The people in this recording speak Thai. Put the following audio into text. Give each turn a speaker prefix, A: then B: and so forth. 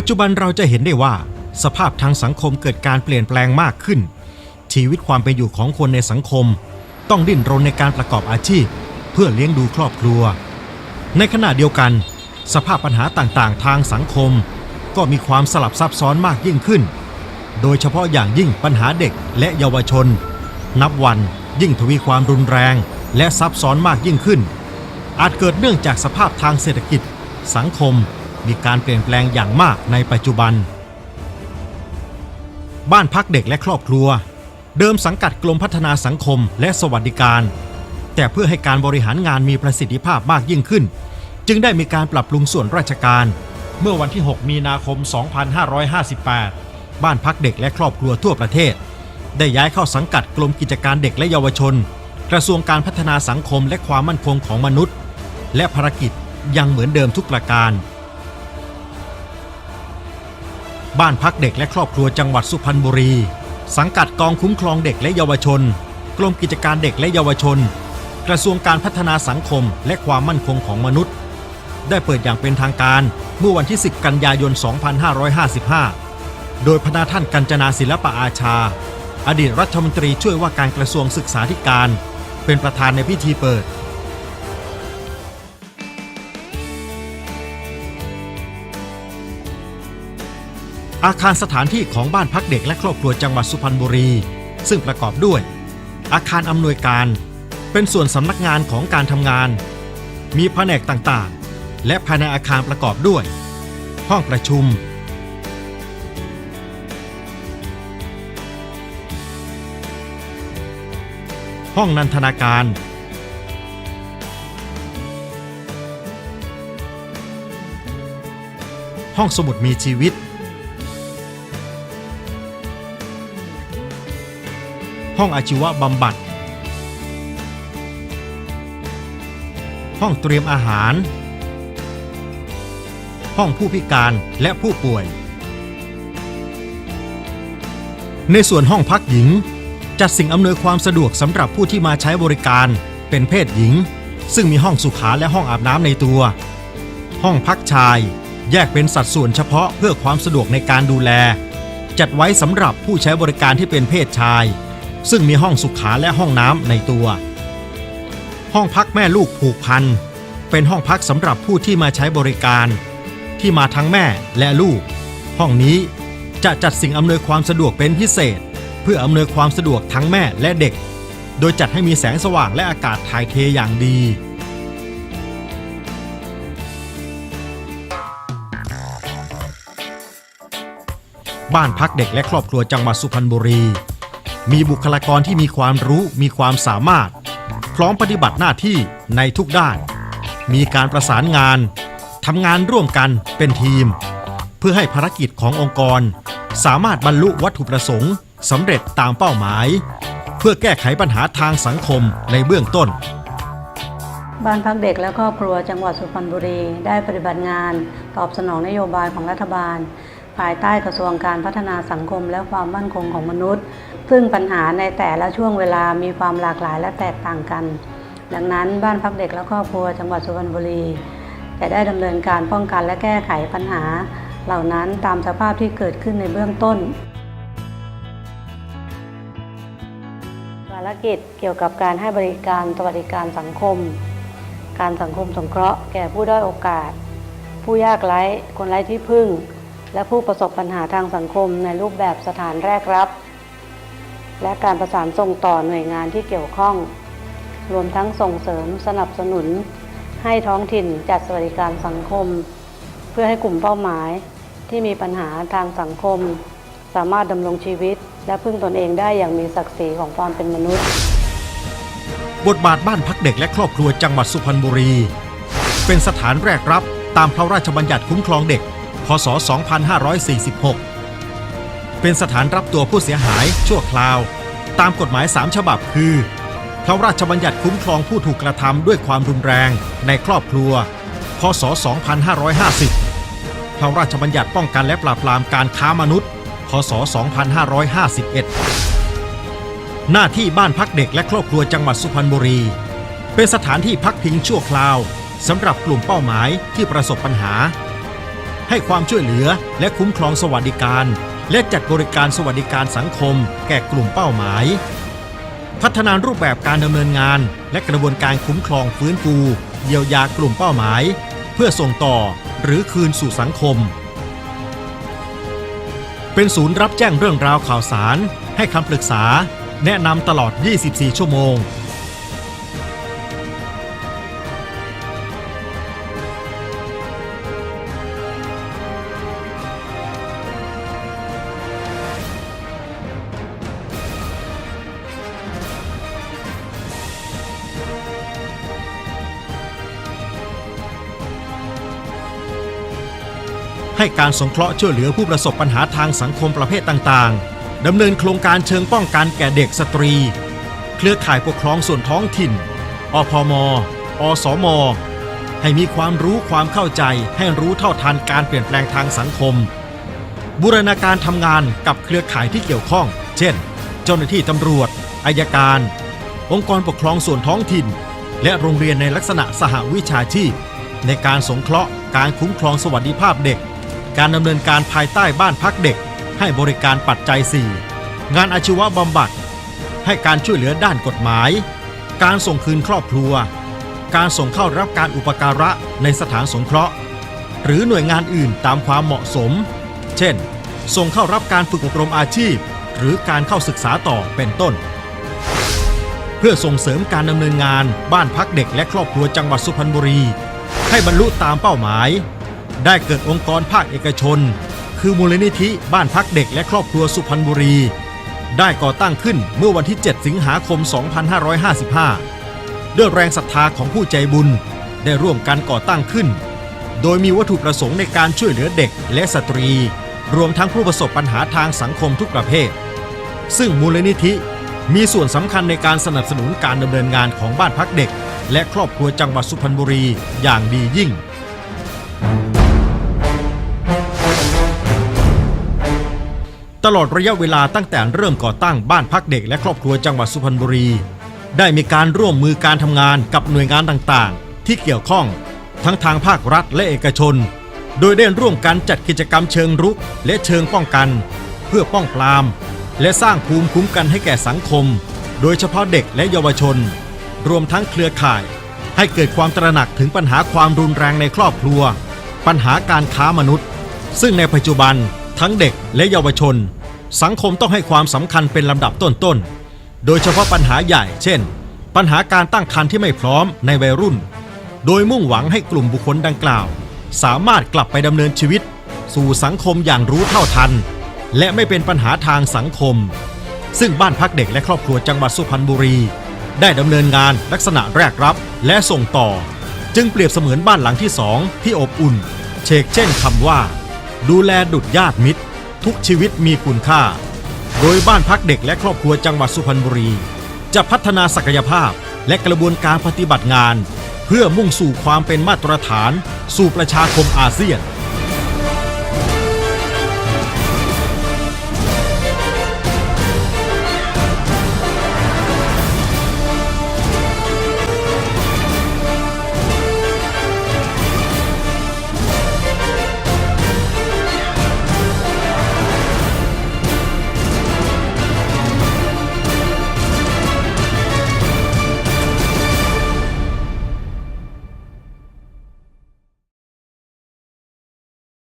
A: ปัจจุบันเราจะเห็นได้ว่า สภาพทางสังคมเกิดการเปลี่ยนแปลงมากขึ้น ชีวิตความเป็นอยู่ของคนในสังคม ต้องดิ้นรนในการประกอบอาชีพ เพื่อเลี้ยงดูครอบครัว ในขณะเดียวกัน สภาพปัญหาต่างๆ ทางสังคม ก็มีความสลับซับซ้อนมากยิ่งขึ้น โดยเฉพาะอย่างยิ่งปัญหาเด็กและเยาวชน นับวันยิ่งทวีความรุนแรง และซับซ้อนมากยิ่งขึ้น อาจเกิดเนื่องจากสภาพทางเศรษฐกิจ สังคม มีการเปลี่ยนแปลงอย่างมากในปัจจุบัน บ้านพักเด็กและครอบครัว เดิมสังกัดกรมพัฒนาสังคมและสวัสดิการ แต่เพื่อให้การบริหารงานมีประสิทธิภาพมากยิ่งขึ้น จึงได้มีการปรับปรุงส่วนราชการ เมื่อวันที่ 6 มีนาคม 2558 บ้านพักเด็กและครอบครัวทั่วประเทศ ได้ย้ายเข้าสังกัดกรมกิจการเด็กและเยาวชน กระทรวงการพัฒนาสังคมและความมั่นคงของมนุษย์ และภารกิจยังเหมือนเดิมทุกประการ บ้านพักเด็กและครอบครัวจังหวัดสุพรรณบุรี สังกัดกองคุ้มครองเด็กและเยาวชน กรมกิจการเด็กและเยาวชน กระทรวงการพัฒนาสังคมและความมั่นคงของมนุษย์ ได้เปิดอย่างเป็นทางการเมื่อวันที่ 10 กันยายน 2555 โดยพระท่านกัญจนาศิลปะอาชา อดีตรัฐมนตรีช่วยว่าการกระทรวงศึกษาธิการ เป็นประธานในพิธีเปิด อาคารสถานที่ของบ้านพักเด็กและครอบครัวจังหวัดสุพรรณบุรี ซึ่งประกอบด้วย อาคารอำนวยการ เป็นส่วนสำนักงานของการทำงาน มีแผนกต่างๆ และภายในอาคารประกอบด้วย ห้องประชุม ห้องนันทนาการ ห้องสมุดมีชีวิต ห้องอาชีวบำบัด ห้องเตรียมอาหาร ห้องผู้พิการและผู้ป่วย ในส่วนห้องพักหญิง จัดสิ่งอำนวยความสะดวกสำหรับผู้ที่มาใช้บริการ เป็นเพศหญิง ซึ่งมีห้องสุขาและห้องอาบน้ำในตัว ห้องพักชายแยกเป็นสัดส่วนเฉพาะเพื่อความสะดวกในการดูแล จัดไว้สำหรับผู้ใช้บริการที่เป็นเพศชาย ซึ่งมีห้องสุขาและห้องน้ำในตัว ห้องพักแม่ลูกผูกพัน เป็นห้องพักสำหรับผู้ที่มาใช้บริการ ที่มาทั้งแม่และลูก ห้องนี้จะจัดสิ่งอำนวยความสะดวกเป็นพิเศษ เพื่ออำนวยความสะดวกทั้งแม่และเด็ก โดยจัดให้มีแสงสว่างและอากาศถ่ายเทอย่างดี บ้านพักเด็กและครอบครัวจังหวัดสุพรรณบุรี มีบุคลากรที่มีความรู้มีความสามารถ พร้อมปฏิบัติหน้าที่ในทุกด้าน มีการประสานงานทำงานร่วมกันเป็นทีม เพื่อให้ภารกิจขององค์กร สามารถบรรลุวัตถุประสงค์สำเร็จตามเป้าหมาย เพื่อแก้ไขปัญหาทางสังคมในเบื้องต้น
B: บ้านพักเด็กและครอบครัวจังหวัดสุพรรณบุรีได้ปฏิบัติงาน ตอบสนองนโยบายของรัฐบาล ภายใต้กระทรวงการพัฒนาสังคมและความมั่นคงของมนุษย์ ซึ่งปัญหาในแต่ละช่วงเวลามีความหลากหลายและแตกต่างกัน ดังนั้นบ้านพักเด็กและครอบครัวจังหวัดสุพรรณบุรี จะได้ดำเนินการป้องกันและแก้ไขปัญหา เหล่านั้นตามสภาพที่เกิดขึ้นในเบื้องต้นภารกิจเกี่ยวกับการให้บริการสวัสดิการสังคม การสังคมสงเคราะห์แก่ผู้ด้อยโอกาส ผู้ยากไร้คนไร้ที่พึ่ง และผู้ประสบปัญหาทางสังคมในรูปแบบสถานแรกรับ และการประสานส่งต่อหน่วยงานที่เกี่ยวข้อง รวมทั้งส่งเสริมสนับสนุน ให้ท้องถิ่นจัดสวัสดิการสังคม เพื่อให้กลุ่มเป้าหมายที่มีปัญหาทางสังคม สามารถดำรงชีวิต และพึ่งตนเองได้อย่างมีศักดิ์ศรีของความเป็นมนุษย์
A: บทบาทบ้านพักเด็กและครอบครัวจังหวัดสุพรรณบุรี เป็นสถานแรกรับตามพระราชบัญญัติคุ้มครองเด็ก พศ 2546 เป็นสถานรับตัวผู้เสียหายชั่วคราว ตามกฎหมาย 3 ฉบับคือ พระราชบัญญัติคุ้มครองผู้ถูกกระทำด้วยความรุนแรงในครอบครัว พศ 2550 พระราชบัญญัติป้องกันและปราบปรามการค้ามนุษย์ พศ 2551 หน้าที่บ้านพักเด็กและครอบครัวจังหวัดสุพรรณบุรี เป็นสถานที่พักพิงชั่วคราวสำหรับกลุ่มเป้าหมายที่ประสบปัญหา ให้ความช่วยเหลือและคุ้มครองสวัสดิการ และจัดบริการสวัสดิการสังคม แก่กลุ่มเป้าหมาย พัฒนารูปแบบการดำเนินงาน และกระบวนการคุ้มครองฟื้นฟูเยียวยากลุ่มเป้าหมาย เพื่อส่งต่อหรือคืนสู่สังคม เป็นศูนย์รับแจ้งเรื่องราวข่าวสาร ให้คำปรึกษา แนะนำตลอด 24 ชั่วโมง ให้การสงเคราะห์ช่วยเหลือผู้ประสบปัญหาทางสังคมประเภทต่างๆ ดำเนินโครงการเชิงป้องกันแก่เด็กสตรี เครือข่ายปกครองส่วนท้องถิ่น อพม อสม ให้มีความรู้ความเข้าใจให้รู้เท่าทันการเปลี่ยนแปลงทางสังคม บูรณาการทำงานกับเครือข่ายที่เกี่ยวข้อง เช่น เจ้าหน้าที่ตำรวจอายการ องค์กรปกครองส่วนท้องถิ่น และโรงเรียนในลักษณะสหวิชาชีพในการสงเคราะห์การคุ้มครองสวัสดิภาพเด็ก การดำเนินการภายใต้บ้านพักเด็ก ให้บริการปัจจัย 4 งานอาชีวบำบัด ให้การช่วยเหลือด้านกฎหมาย การส่งคืนครอบครัว การส่งเข้ารับการอุปการะในสถานสงเคราะห์ หรือหน่วยงานอื่นตามความเหมาะสม เช่น ส่งเข้ารับการฝึกอบรมอาชีพ หรือการเข้าศึกษาต่อเป็นต้น เพื่อส่งเสริมการดำเนินงานบ้านพักเด็กและครอบครัวจังหวัดสุพรรณบุรี ให้บรรลุตามเป้าหมาย ได้เกิดองค์กรภาคเอกชน คือมูลนิธิบ้านพักเด็กและครอบครัวสุพรรณบุรี ได้ก่อตั้งขึ้นเมื่อวันที่ 7 สิงหาคม 2555 ด้วยแรงศรัทธาของผู้ใจบุญได้ร่วมกันก่อตั้งขึ้น โดยมีวัตถุประสงค์ในการช่วยเหลือเด็กและสตรี รวมทั้งผู้ประสบปัญหาทางสังคมทุกประเภท ซึ่งมูลนิธิมีส่วนสำคัญในการสนับสนุนการดำเนินงานของบ้านพักเด็ก และครอบครัวจังหวัดสุพรรณบุรีอย่างดียิ่ง ตลอดระยะเวลาตั้งแต่เริ่มก่อตั้งบ้านพักเด็กและครอบครัวจังหวัดสุพรรณบุรี ได้มีการร่วมมือการทำงานกับหน่วยงานต่างๆ ที่เกี่ยวข้อง ทั้งทางภาครัฐและเอกชน โดยได้ร่วมกันจัดกิจกรรมเชิงรุกและเชิงป้องกัน เพื่อป้องปราม และสร้างภูมิคุ้มกันให้แก่สังคม โดยเฉพาะเด็กและเยาวชน รวมทั้งเครือข่าย ให้เกิดความตระหนักถึงปัญหาความรุนแรงในครอบครัว ปัญหาการค้ามนุษย์ ซึ่งในปัจจุบัน ทั้งเด็กและเยาวชน สังคมต้องให้ความสำคัญเป็นลำดับต้นๆ โดยเฉพาะปัญหาใหญ่ เช่น ปัญหาการตั้งครรภ์ที่ไม่พร้อมในวัยรุ่น โดยมุ่งหวังให้กลุ่มบุคคลดังกล่าว สามารถกลับไปดำเนินชีวิต สู่สังคมอย่างรู้เท่าทัน และไม่เป็นปัญหาทางสังคม ซึ่งบ้านพักเด็กและครอบครัวจังหวัดสุพรรณบุรี ได้ดำเนินงานลักษณะแรกรับและส่งต่อ จึงเปรียบเสมือนบ้านหลังที่สองที่อบอุ่นเชกเช่นคำว่า ดูแลดุจญาติมิตร ทุกชีวิตมีคุณค่า โดยบ้านพักเด็กและครอบครัวจังหวัดสุพรรณบุรี จะพัฒนาศักยภาพและกระบวนการปฏิบัติงาน เพื่อมุ่งสู่ความเป็นมาตรฐาน สู่ประชาคมอาเซียน